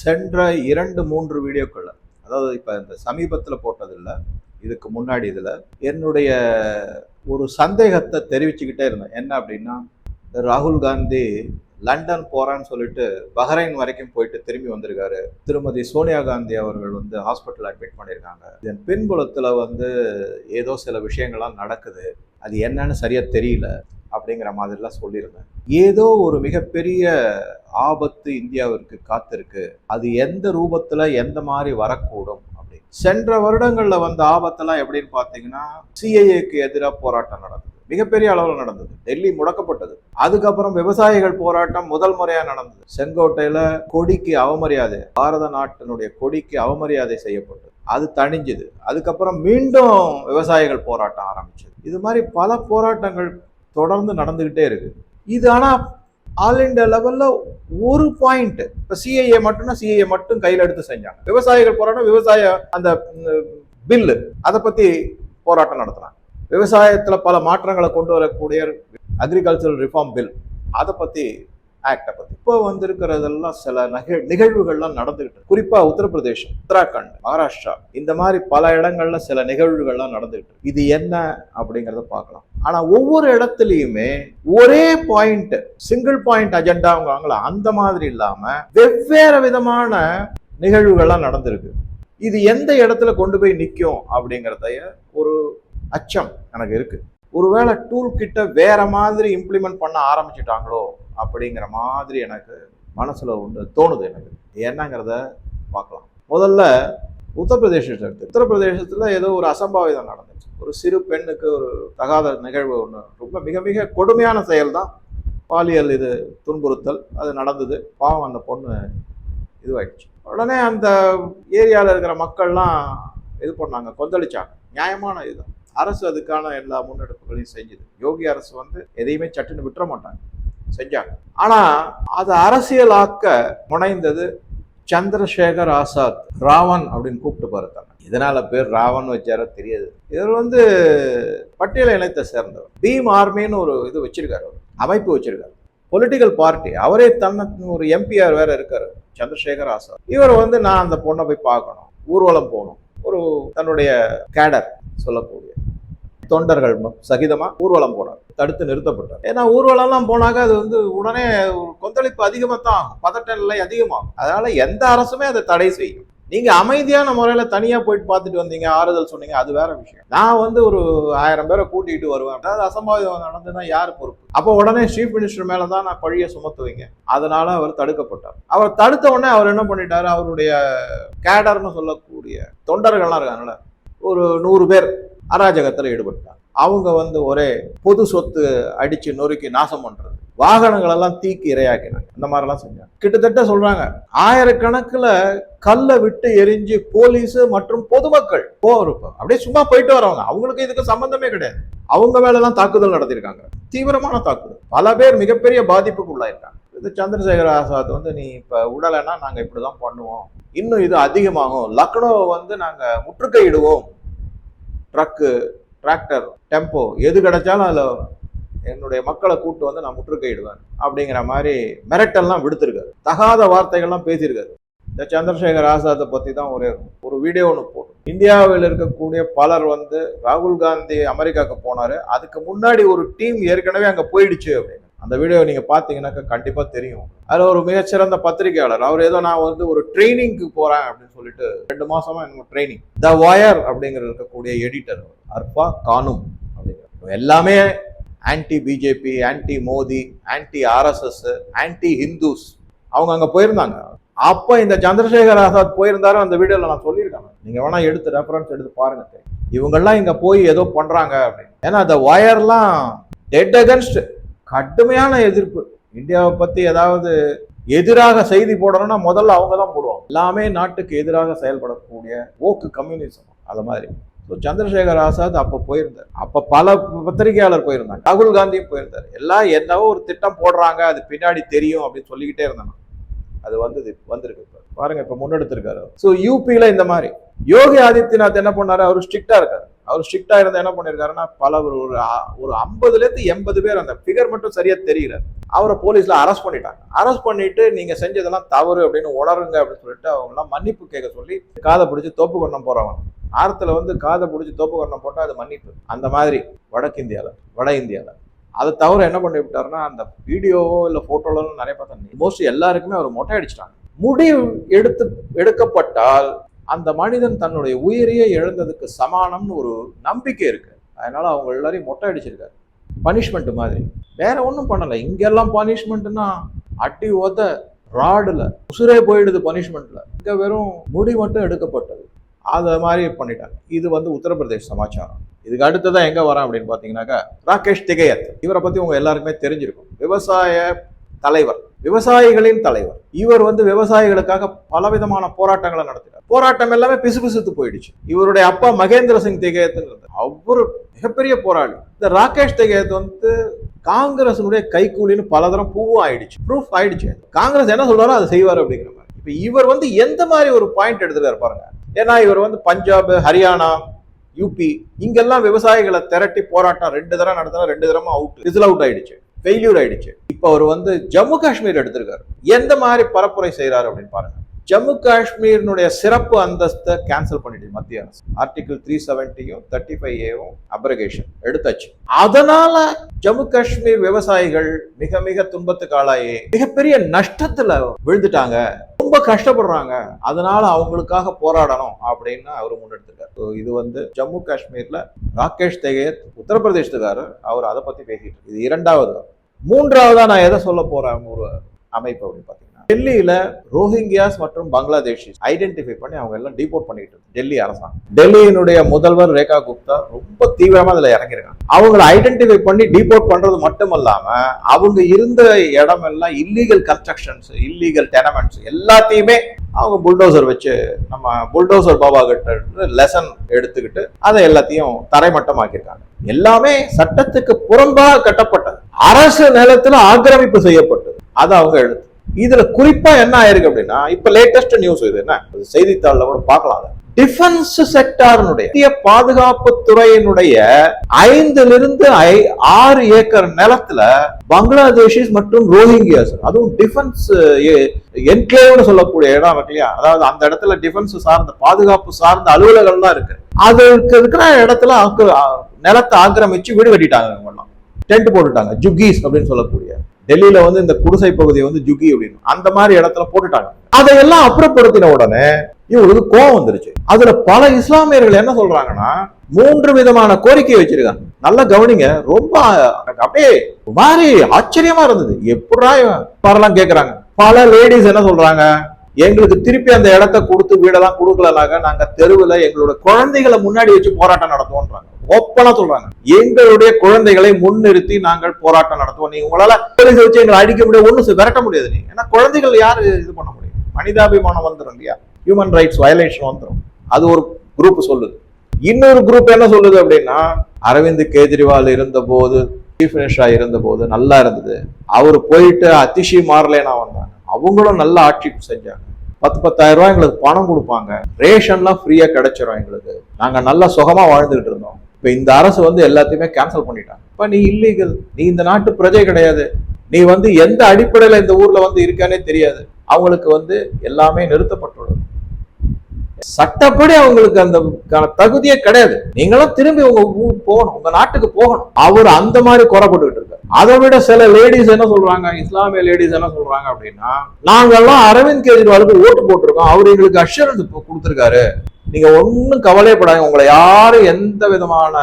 சென்ற இரண்டு மூன்று வீடியோக்களில் அதாவது இப்போ இந்த சமீபத்தில் போட்டதில்ல இதுக்கு முன்னாடி இதில் என்னுடைய ஒரு சந்தேகத்தை தெரிவிச்சுக்கிட்டே இருந்தேன். என்ன அப்படின்னா ராகுல் காந்தி லண்டன் போகிறான்னு சொல்லிட்டு பஹ்ரைன் வரைக்கும் போயிட்டு திரும்பி வந்திருக்காரு. திருமதி சோனியா காந்தி அவர்கள் வந்து ஹாஸ்பிட்டல் அட்மிட் பண்ணியிருக்காங்க. இதன் பின்புலத்தில் வந்து ஏதோ சில விஷயங்கள்லாம் நடக்குது. அது என்னன்னு சரியாக தெரியல. அப்படிங்கிற மாதிரிலாம் சொல்லியிருந்தேன். ஏதோ ஒரு மிகப்பெரிய ஆபத்து இந்தியாவிற்கு காத்திருக்கு. அது எந்த ரூபத்தில் எந்த மாதிரி வரக்கூடும் அப்படின்னு. சென்ற வருடங்களில் வந்த ஆபத்தெல்லாம் எப்படின்னு பார்த்தீங்கன்னா சிஐஏக்கு எதிராக போராட்டம் நடந்தது. மிகப்பெரிய அளவில் நடந்தது. டெல்லி முடக்கப்பட்டது. அதுக்கப்புறம் விவசாயிகள் போராட்டம் முதல் முறையா நடந்தது. செங்கோட்டையில கொடிக்கு அவமரியாதை பாரத நாட்டினுடைய கொடிக்கு அவமரியாதை செய்யப்பட்டது. அது தணிஞ்சது. அதுக்கப்புறம் மீண்டும் விவசாயிகள் போராட்டம் ஆரம்பிச்சது. இது மாதிரி பல போராட்டங்கள் தொடர்ந்து நடந்துக்கிட்டே இருக்கு. இது ஆனால் ஆல் இண்டியா லெவலில் ஒரு பாயிண்ட் இப்போ சிஐஏ மட்டும்னா சிஐஏ மட்டும் கையில் எடுத்து செஞ்சாங்க. விவசாயிகள் போராட்டம் விவசாய அந்த பில்லு அதை பற்றி போராட்டம் நடத்துனாங்க விவசாயத்தில் பல மாற்றங்களை கொண்டு வரக்கூடிய அக்ரிகல்ச்சரல் ரிஃபார்ம் பில் அதை பற்றி ஆக்டை பற்றி இப்போ வந்திருக்கிறதெல்லாம் சில நிகழ் நிகழ்வுகள்லாம் நடந்துகிட்டு குறிப்பாக உத்தரப்பிரதேசம் உத்தராகண்ட் மகாராஷ்டிரா இந்த மாதிரி பல இடங்கள்ல சில நிகழ்வுகள்லாம் நடந்துகிட்டு இது என்ன அப்படிங்கிறத பார்க்கலாம். ஆனால் ஒவ்வொரு இடத்துலையுமே ஒரே பாயிண்ட் சிங்கிள் பாயிண்ட் அஜெண்டாங்கிறாங்களா அந்த மாதிரி இல்லாமல் வெவ்வேறு விதமான நிகழ்வுகள்லாம் நடந்திருக்கு. இது எந்த இடத்துல கொண்டு போய் நிற்கும் அப்படிங்கிறதைய ஒரு அச்சம் எனக்கு இருக்குது ஒருவேளை டூல் கிட்ட வேற மாதிரி இம்ப்ளிமெண்ட் பண்ண ஆரம்பிச்சிட்டாங்களோ அப்படிங்கிற மாதிரி எனக்கு மனசில் ஒன்று தோணுது எனக்கு. என்னங்கிறத பார்க்கலாம். முதல்ல உத்தரப்பிரதேசத்தை எடுத்து உத்தரப்பிரதேசத்தில் ஏதோ ஒரு அசம்பாவிதம் நடந்துச்சு. ஒரு சிறு பெண்ணுக்கு ஒரு தகாத நிகழ்வு ஒன்று ரொம்ப மிக மிக கொடுமையான செயல் தான் பாலியல் இது துன்புறுத்தல் அது நடந்தது. பாவம் அந்த பொண்ணு இதுவாயிடுச்சு. உடனே அந்த ஏரியாவில் இருக்கிற மக்கள்லாம் இது பண்ணாங்க கொந்தளிச்சாங்க. நியாயமான இதுதான். அரசு அதுக்கான எல்லா முன்னெடுப்புகளையும் செஞ்சுது. யோகி அரசு வந்து எதையுமே சட்டுன்னு விட்டுற மாட்டாங்க. செஞ்சாங்க. ஆனா அதை அரசியலாக்க முனைந்தது சந்திரசேகர் ஆசாத் ராவன் அப்படின்னு கூப்பிட்டு பார்த்தாங்க இதனால பேர் ராவன் வச்சாரோ தெரியாது. இவர் வந்து பட்டியல இனத்தை சேர்ந்தவர். பீம் ஆர்மின்னு ஒரு இது வச்சிருக்காரு அமைப்பு வச்சிருக்காரு. பொலிட்டிக்கல் பார்ட்டி அவரே தன்னை ஒரு எம்பிஆர் வேற இருக்காரு சந்திரசேகர் ஆசாத். இவர் வந்து நான் அந்த பொண்ணை போய் பார்க்கணும். ஊர்வலம் போகணும். ஒரு தன்னுடைய கேடர் சொல்லக்கூடிய தொண்டர்கள் சகிதமாக ஊர்வலம் போனார். தடுத்து நிறுத்தப்பட்டார். ஏன்னா ஊர்வலம்லாம் போனாக்க அது வந்து உடனே கொந்தளிப்பு அதிகமாக தான் ஆகும். பதட்ட நிலை அதிகமாகும். அதனால எந்த அரசுமே அதை தடை செய்யும். நீங்க அமைதியான முறையில தனியா போயிட்டு பார்த்துட்டு வந்தீங்க ஆறுதல் சொன்னீங்க அது வேற விஷயம். நான் வந்து ஒரு ஆயிரம் பேரை கூட்டிகிட்டு வருவேன். அதாவது அசம்பாவிதம் நடந்ததுன்னா யார் பொறுப்பு? அப்போ உடனே சீஃப் மினிஸ்டர் மேல தான் நான் பழிய சுமத்துவீங்க. அதனால அவர் தடுக்கப்பட்டார். அவர் தடுத்த உடனே அவர் என்ன பண்ணிட்டாரு? அவருடைய கேடர்னு சொல்லக்கூடிய தொண்டர்கள்லாம் இருக்காங்கல்ல ஒரு நூறு பேர் அராஜகத்தில் ஈடுபட்டாங்க அவங்க வந்து ஒரே பொது சொத்து அடிச்சு நொறுக்கி நாசம் பண்றது. வாகனங்கள் எல்லாம் தீக்கு இரையாக்கினாங்க. இந்த மாதிரிலாம் செஞ்சாங்க. கிட்டத்தட்ட சொல்றாங்க ஆயிரக்கணக்கில் கல்லை விட்டு எரிஞ்சு போலீஸ் மற்றும் பொதுமக்கள் போருப்போம் அப்படியே சும்மா போயிட்டு வரவங்க. அவங்களுக்கு இதுக்கு சம்பந்தமே கிடையாது. அவங்க மேலெல்லாம் தாக்குதல் நடத்தியிருக்காங்க. தீவிரமான தாக்குதல். பல பேர் மிகப்பெரிய பாதிப்புக்கு உள்ளாயிருக்காங்க இது சந்திரசேகர் ஆசாத் வந்து நீ இப்ப விடலைன்னா இப்படி தான் பண்ணுவோம். இன்னும் இது அதிகமாகும். லக்னோவை வந்து நாங்கள் முற்றுகையிடுவோம். ட்ரக்கு டிராக்டர் டெம்போ எது கிடைச்சாலும் அதில் என்னுடைய மக்களை கூட்டு வந்து நான் முற்றுகையிடுவேன் அப்படிங்கிற மாதிரி மிரட்டெல்லாம் விடுத்திருக்காரு. தகாத வார்த்தைகள்லாம் பேசியிருக்காரு. இந்த சந்திரசேகர் ஆசாத்தை பற்றி தான் ஒரு ஒரு வீடியோ ஒன்று போட்டோம். இந்தியாவில் இருக்கக்கூடிய பலர் வந்து ராகுல் காந்தி அமெரிக்காவுக்கு போனார். அதுக்கு முன்னாடி ஒரு டீம் ஏற்கனவே அங்கே போயிடுச்சு அப்படின்னு. அந்த வீடியோ நீங்கள் பார்த்தீங்கன்னாக்கா கண்டிப்பாக தெரியும். அதில் ஒரு மிகச்சிறந்த பத்திரிகையாளர். அவர் ஏதோ நான் வந்து ஒரு ட்ரைனிங்க்கு போகிறேன் அப்படின்னு சொல்லிட்டு ரெண்டு மாசமா எனக்கு ட்ரைனிங் த வயர் அப்படிங்கிற இருக்கக்கூடிய எடிட்டர் அர்பா கானும் அப்படிங்கிற எல்லாமே anti BJP anti Modi anti RSS anti Hindus அவங்க அங்க போயிருந்தாங்க. அப்ப இந்த சந்திரசேகர் ஆசாத் போயிருந்தாரு அந்த வீடியோல நான் சொல்லியிருக்காங்க நீங்க வேணா எடுத்து ரெஃபரன்ஸ் எடுத்து பாருங்க. இவங்கெல்லாம் இங்க போய் ஏதோ பண்றாங்க அப்படின்னு. ஏன்னா அந்த வயர்லாம் டெட் அகன்ஸ்ட் கடுமையான எதிர்ப்பு. இந்தியாவை பற்றி ஏதாவது எதிராக செய்தி போடணும்னா முதல்ல அவங்க தான் போடுவாங்க. எல்லாமே நாட்டுக்கு எதிராக செயல்படக்கூடிய ஓக்கு கம்யூனிசம் அது மாதிரி. ஸோ சந்திரசேகர் ஆசாத் அப்போ போயிருந்தார். அப்போ பல பத்திரிகையாளர் போயிருந்தாங்க. ராகுல் காந்தியும் போயிருந்தார். எல்லாம் என்னவோ ஒரு திட்டம் போடுறாங்க. அது பின்னாடி தெரியும் அப்படின்னு சொல்லிக்கிட்டே இருந்தாங்க. அது வந்தது வந்திருக்கு இப்ப. பாருங்க இப்போ முன்னெடுத்திருக்காரு ஸோ யூபியில் இந்த மாதிரி. யோகி ஆதித்யநாத் என்ன பண்ணாரு? அவர் ஸ்ட்ரிக்டாக இருக்காரு. அவர் ஸ்ட்ரிக்டா இருந்தா என்ன பண்ணிருக்காருன்னா பல ஒரு ஒரு ஐம்பதுல இருந்து எண்பது பேர் அந்த ஃபிகர் மட்டும் சரியா தெரியல அவரை போலீஸ்ல அரெஸ்ட் பண்ணிட்டாங்க. அரெஸ்ட் பண்ணிட்டு நீங்க செஞ்சதெல்லாம் தவறு அப்படின்னு உணருங்க அப்படின்னு சொல்லிட்டு அவங்க எல்லாம் மன்னிப்பு கேட்க சொல்லி காதை பிடிச்சி தோப்பு கொண்டம் போறவங்க. ஆரத்துல வந்து காதை பிடிச்சி தோப்பு கொண்டம் போட்டா அது மன்னிப்பு. அந்த மாதிரி வடக்கு இந்தியாவில் வட இந்தியாவில் அதை தவிர என்ன பண்ணி விட்டாருன்னா அந்த வீடியோவோ இல்லை போட்டோலோ நிறைய பார்த்தா மோஸ்ட்லி எல்லாருக்குமே அவர் மொட்டை அடிச்சிட்டாங்க. முடி எடுத்து எடுக்கப்பட்டால் அந்த மனிதன் தன்னுடைய உயிரையே இழந்ததுக்கு சமானம்னு ஒரு நம்பிக்கை இருக்கு. அதனால அவங்க எல்லாரையும் மொட்டை அடிச்சிருக்காரு பனிஷ்மெண்ட் மாதிரி. வேற ஒன்றும் பண்ணலை. இங்கெல்லாம் பனிஷ்மெண்ட்னா அட்டி ஓத்த ராடில் உசுரே போயிடுது பனிஷ்மெண்ட்ல இங்கே வெறும் முடி மட்டும் எடுக்கப்பட்டது. அதை மாதிரி பண்ணிட்டாங்க. இது வந்து உத்தரப்பிரதேஷ் சமாச்சாரம். இதுக்கு அடுத்ததான் எங்கே வரோம் அப்படின்னு பார்த்தீங்கன்னாக்கா ராகேஷ் திகையத். இவரை பற்றி உங்கள் எல்லாருக்குமே தெரிஞ்சிருக்கும். விவசாய தலைவர். விவசாயிகளின் தலைவர். இவர் வந்து விவசாயிகளுக்காக பலவிதமான போராட்டங்களை நடத்தினார். போராட்டம் எல்லாமே பிசுபிசுத்து போயிடுச்சு. இவருடைய அப்பா மகேந்திர சிங் திகேயத்துங்கிறது அவர் மிகப்பெரிய போராளி. இந்த ராகேஷ் திகேத் வந்து காங்கிரஸினுடைய கைக்கூலின்னு பலதரம் பூவும் ஆயிடுச்சு. ப்ரூஃப் ஆயிடுச்சு. காங்கிரஸ் என்ன சொல்றாரோ அதை செய்வார் அப்படிங்கிற மாதிரி. இப்ப இவர் வந்து எந்த மாதிரி ஒரு பாயிண்ட் எடுத்துட்டு பாருங்க. ஏன்னா இவர் வந்து பஞ்சாப் ஹரியானா யூபி இங்கெல்லாம் விவசாயிகளை திரட்டி போராட்டம் ரெண்டு தரம் நடத்தினா ரெண்டு தரமும் அவுட் ரிசல் அவுட் ஆயிடுச்சு. ஃபெயில்யூர் ஆயிடுச்சு. இப்போ அவர் வந்து ஜம்மு காஷ்மீர் எடுத்திருக்காரு. எந்த மாதிரி பரப்புரை செய்கிறாரு அப்படின்னு பாருங்க. ஜம்மு காஷ்மீரினுடைய சிறப்பு அந்தஸ்தை கேன்சல் பண்ணிட்டு மத்திய அரசு. ஆர்டிகிள் த்ரீ செவன்டியும் தேர்ட்டி ஃபைவ் ஏவும் அப்ரகேஷன் எடுத்தாச்சு. அதனால ஜம்மு காஷ்மீர் விவசாயிகள் மிக மிக துன்பத்துக்கு ஆளாயி மிகப்பெரிய நஷ்டத்துல விழுந்துட்டாங்க. ரொம்ப கஷ்டப்படுறாங்க. அதனால அவங்களுக்காக போராடணும் அப்படின்னு அவர் முன்னெடுத்துட்டார். இது வந்து ஜம்மு காஷ்மீர்ல ராகேஷ் தெகேத் உத்தரப்பிரதேசத்துக்காரர் அவர் அதை பத்தி பேசிட்டு இது இரண்டாவது. மூன்றாவதா நான் எதை சொல்ல போறேன் ஒரு அமைப்பு அப்படின்னு பார்த்தீங்கன்னா டெல்லியில ரோஹிங்கியாஸ் மற்றும் பங்களாதேஷிஸ் ஐடென்டிஃபை பண்ணி அவங்க எல்லாம் டிபோர்ட் பண்ணிட்டு டெல்லி அரசாங்கம். டெல்லியினுடைய முதல்வர் ரேகா குப்தா ரொம்ப தீவிரமா அதுல இறங்கிருக்காங்க அவங்களை ஐடென்டிஃபை பண்ணி டிபோர்ட் பண்றது மட்டும் இல்லாம அவங்க இருந்த இடம் எல்லாம் இல்லீகல் கன்ஸ்ட்ரக்ஷன்ஸ் இல்லீகல் டெனமெண்ட்ஸ் எல்லாத்தையுமே அவங்க புல்டோசர் வச்சு நம்ம புல்டோசர் பாபா கிட்ட லெசன் எடுத்துக்கிட்டு அதை எல்லாத்தையும் தரைமட்டமாக்கியிருக்காங்க. எல்லாமே சட்டத்துக்கு புறம்பாக கட்டப்பட்டது. அரசு நிலத்துல ஆக்கிரமிப்பு செய்யப்பட்டது. அதை அவங்க எழுத்து இதுல குறிப்பா என்ன ஆயிருக்கு அப்படின்னா இப்ப லேட்டஸ்ட் நியூஸ் இது என்ன? இது செய்தித்தாள்ல கூட பார்க்கலாம் டிஃபென்ஸ் செக்டாரினுடைய இந்திய பாதுகாப்பு துறையினுடைய ஐந்துல இருந்து ஐ- ஆறு ஏக்கர் நிலத்துல பங்களாதேஷிஸ் மற்றும் ரோஹிங்கியாஸ் அதுவும் டிஃபென்ஸ் என்கிளேவ்னு சொல்லக்கூடிய இடம் இருக்கு இல்லையா? அதாவது அந்த இடத்துல டிஃபென்ஸ் சார்ந்த பாதுகாப்பு சார்ந்த அலுவலகம்லாம் இருக்கு. அதுக்கு இருக்கிற இடத்துல நிலத்தை ஆக்கிரமிச்சு வீடு கட்டிட்டாங்க டென்ட் போட்டுட்டாங்க. ஜுகீஸ் அப்படின்னு சொல்லக்கூடிய. டெல்லியில வந்து இந்த குடிசை பகுதியை வந்து ஜுகி அப்படின்னு அந்த மாதிரி இடத்துல போட்டுட்டாங்க. அதையெல்லாம் அப்புறப்படுத்தின உடனே இவங்களுக்கு கோவம் வந்துருச்சு. அதுல பல இஸ்லாமியர்கள் என்ன சொல்றாங்கன்னா மூன்று விதமான கோரிக்கை வச்சிருக்காங்க. நல்லா கவனிங்க ரொம்ப அப்படியே மாதிரி ஆச்சரியமா இருந்தது. எப்படா இவன் கேக்குறாங்க. பல லேடிஸ் என்ன சொல்றாங்க எங்களுக்கு திருப்பி அந்த இடத்த கொடுத்து வீடெல்லாம் கொடுக்கலனாக்க நாங்க தெருவில் எங்களோட குழந்தைகளை முன்னாடி வச்சு போராட்டம் நடத்துவோம்ன்றாங்க. ஓப்பனா சொல்றாங்க. எங்களுடைய குழந்தைகளை முன்னிறுத்தி நாங்கள் போராட்டம் நடத்துவோம். நீங்க உங்களால போலீஸ் வச்சு எங்களை அடிக்க முடியாது ஒன்று விரட்ட முடியாது நீங்க ஏன்னா குழந்தைகள் யாரு இது பண்ண முடியும்? மனிதாபிமானம் வந்துடும் இல்லையா? ஹியூமன் ரைட்ஸ் வயலேஷன் வந்துடும் அது ஒரு குரூப் சொல்லுது. இன்னொரு குரூப் என்ன சொல்லுது அப்படின்னா அரவிந்த் கெஜ்ரிவால் இருந்த போது சீஃப் மினிஸ்டரா இருந்த போது நல்லா இருந்தது. அவர் போயிட்டு அதிஷி மாறலேனா வந்தாங்க. அவங்களும் நல்ல ஆட்சி செஞ்சாங்க. பத்து பத்தாயிரம் ரூபாய் எங்களுக்கு பணம் கொடுப்பாங்க. ரேஷன்லாம் ஃப்ரீயா கிடைச்சிரும் எங்களுக்கு. நாங்க நல்லா சுகமா வாழ்ந்துகிட்டு இருந்தோம். இப்ப இந்த அரசு வந்து எல்லாத்தையுமே கேன்சல் பண்ணிட்டாங்க இப்ப நீ இல்லீகல் நீ இந்த நாட்டு பிரஜை கிடையாது. நீ வந்து எந்த அடிப்படையில இந்த ஊர்ல வந்து இருக்கானே தெரியாது. அவங்களுக்கு வந்து எல்லாமே நிறுத்தப்பட்டுள்ளது. சட்டப்படி அவங்களுக்கு அந்த தகுதியே கிடையாது. நீங்களும் திரும்பி உங்க ஊருக்கு போகணும். உங்க நாட்டுக்கு போகணும். அவர் அந்த மாதிரி குறைப்பட்டுக்கிட்டு இருக்காரு. அதை விட சில லேடிஸ் என்ன சொல்றாங்க? இஸ்லாமிய லேடிஸ் என்ன சொல்றாங்க அப்படின்னா நாங்கெல்லாம் அரவிந்த் கெஜ்ரிவாலுக்கு ஓட்டு போட்டிருக்கோம். அவர் எங்களுக்கு அஷூரன்ஸ் கொடுத்துருக்காரு. நீங்க ஒன்றும் கவலைப்படாதீங்க உங்களை யாரும் எந்த விதமான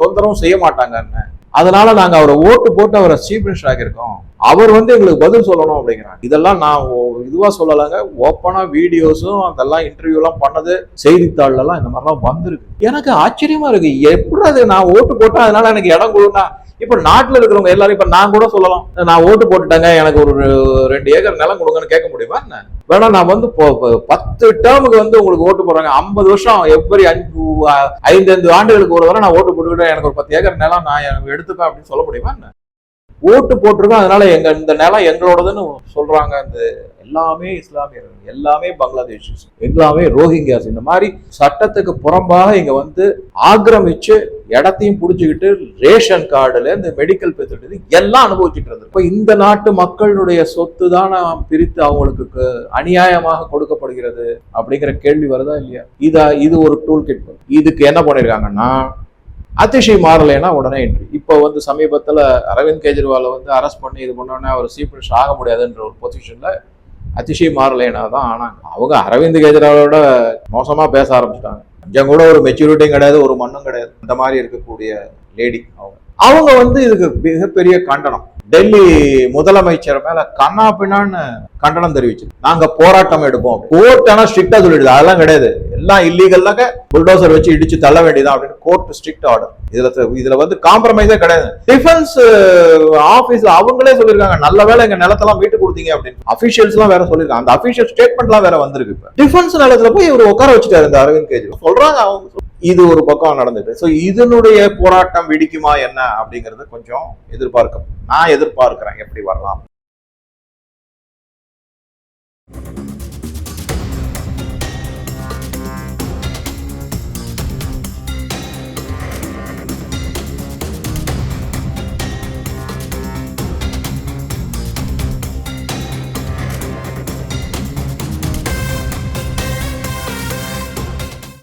தொந்தரவும் செய்ய மாட்டாங்கன்னு. அதனால நாங்க அவரை ஓட்டு போட்டு அவரை சீஃப் மினிஸ்டர் ஆகியிருக்கோம் அவர் வந்து எங்களுக்கு பதில் சொல்லணும் அப்படிங்கிறாங்க. இதெல்லாம் நான் இதுவா சொல்லலைங்க. ஓப்பனா வீடியோஸும் அதெல்லாம் இன்டர்வியூ எல்லாம் பண்ணது செய்தித்தாள்ல எல்லாம் இந்த மாதிரிலாம் வந்திருக்கு. எனக்கு ஆச்சரியமா இருக்கு. எப்படி அது நான் ஓட்டு போட்டா அதனால எனக்கு இடம் கொடுனா இப்ப நாட்டுல இருக்கிறவங்க எல்லாரும் இப்ப நான் கூட சொல்லலாம். நான் ஓட்டு போட்டுட்டேங்க எனக்கு ஒரு ரெண்டு ஏக்கர் நிலம் கொடுங்கன்னு கேட்க முடியுமா என்ன? வேணா நான் வந்து இப்போ- பத்து டேர்முக்கு வந்து உங்களுக்கு ஓட்டு போடுறாங்க. ஐம்பது வருஷம் எவ்வரி அஞ்சு ஐந்து ஐந்து ஆண்டுகளுக்கு ஒரு தடவை நான் ஓட்டு போட்டுக்கிட்டேன். எனக்கு ஒரு பத்து ஏக்கர் நிலம் நான் எடுத்துப்பேன் அப்படின்னு சொல்ல முடியுமா என்ன? ஓட்டு போட்டிருக்கோம் அதனால எங்க இந்த நிலம் எங்களோடதுன்னு சொல்றாங்க அந்த எல்லாமே இஸ்லாமியர்கள் எல்லாமே பங்களாதேஷ் எல்லாமே ரோஹிங்கியாஸ். இந்த மாதிரி சட்டத்துக்கு புறம்பாக இங்க வந்து ஆக்கிரமிச்சு இடத்தையும் புடிச்சுக்கிட்டு ரேஷன் கார்டுல இந்த மெடிக்கல் ஃபெசிலிட்டி எல்லாம் அனுபவிச்சுட்டு இருந்தது. இப்போ இந்த நாட்டு மக்களுடைய சொத்து தான் பிரித்து அவங்களுக்கு அநியாயமாக கொடுக்கப்படுகிறது அப்படிங்கிற கேள்வி வருதா இல்லையா? இதா இது ஒரு டூல் கிட் இதுக்கு என்ன பண்ணிருக்காங்கன்னா அதிசய் மாறலைன்னா உடனே என்ட்ரி இப்போ வந்து சமீபத்தில் அரவிந்த் கெஜ்ரிவாலை வந்து அரெஸ்ட் பண்ணி இது பண்ணோடனே அவர் சீஃப் மினிஸ்டர் ஆக முடியாதுன்ற ஒரு பொசிஷனில் அதிசய் மாறலைனா தான் ஆனாங்க. அவங்க அரவிந்த் கெஜ்ரிவாலோட மோசமாக பேச ஆரம்பிச்சிட்டாங்க. கொஞ்சம் கூட ஒரு மெச்சூரிட்டியும் கிடையாது ஒரு மண்ணும் கிடையாது. இந்த மாதிரி இருக்கக்கூடிய லேடி அவங்க. அவங்க வந்து இதுக்கு மிகப்பெரிய கண்டனம். டெல்லி முதலமைச்சர் மேல கண்ணா பின்னான்னு கண்டனம் தெரிவிச்சு. நாங்க போராட்டம் எடுப்போம். கோர்ட் ஆனா ஸ்ட்ரிக்டா சொல்லிடுது. அதெல்லாம் கிடையாது. எல்லாம் இல்லீகல்லாக புல்டோசர் வச்சு இடிச்சு தள்ள வேண்டியதான் அப்படின்னு கோர்ட் ஸ்ட்ரிக்ட் ஆர்டர் இதுல இதுல வந்து காம்ப்ரமைஸே கிடையாது. டிஃபென்ஸ் ஆபீஸ் அவங்களே சொல்லிருக்காங்க நல்ல வேலை எங்க நிலத்தெல்லாம் வீட்டு கொடுத்தீங்க அப்படின்னு. அபிஷியல்ஸ் எல்லாம் வேற சொல்லிருக்காங்க அந்த அபிஷியல் ஸ்டேட்மெண்ட்லாம் வேற வந்திருக்கு இப்ப. டிஃபென்ஸ் நிலத்துல போய் இவர் உட்கார வச்சுட்டாரு இந்த அரவிந்த் கெஜ்ரிவால். சொல்றாங்க அவங்க இது ஒரு பக்கம் நடந்துட்டு. ஸோ இதனுடைய போராட்டம் வெடிக்குமா என்ன அப்படிங்கிறது கொஞ்சம் எதிர்பார்க்க நான் எதிர்பார்க்கிறேன். எப்படி வரலாம்?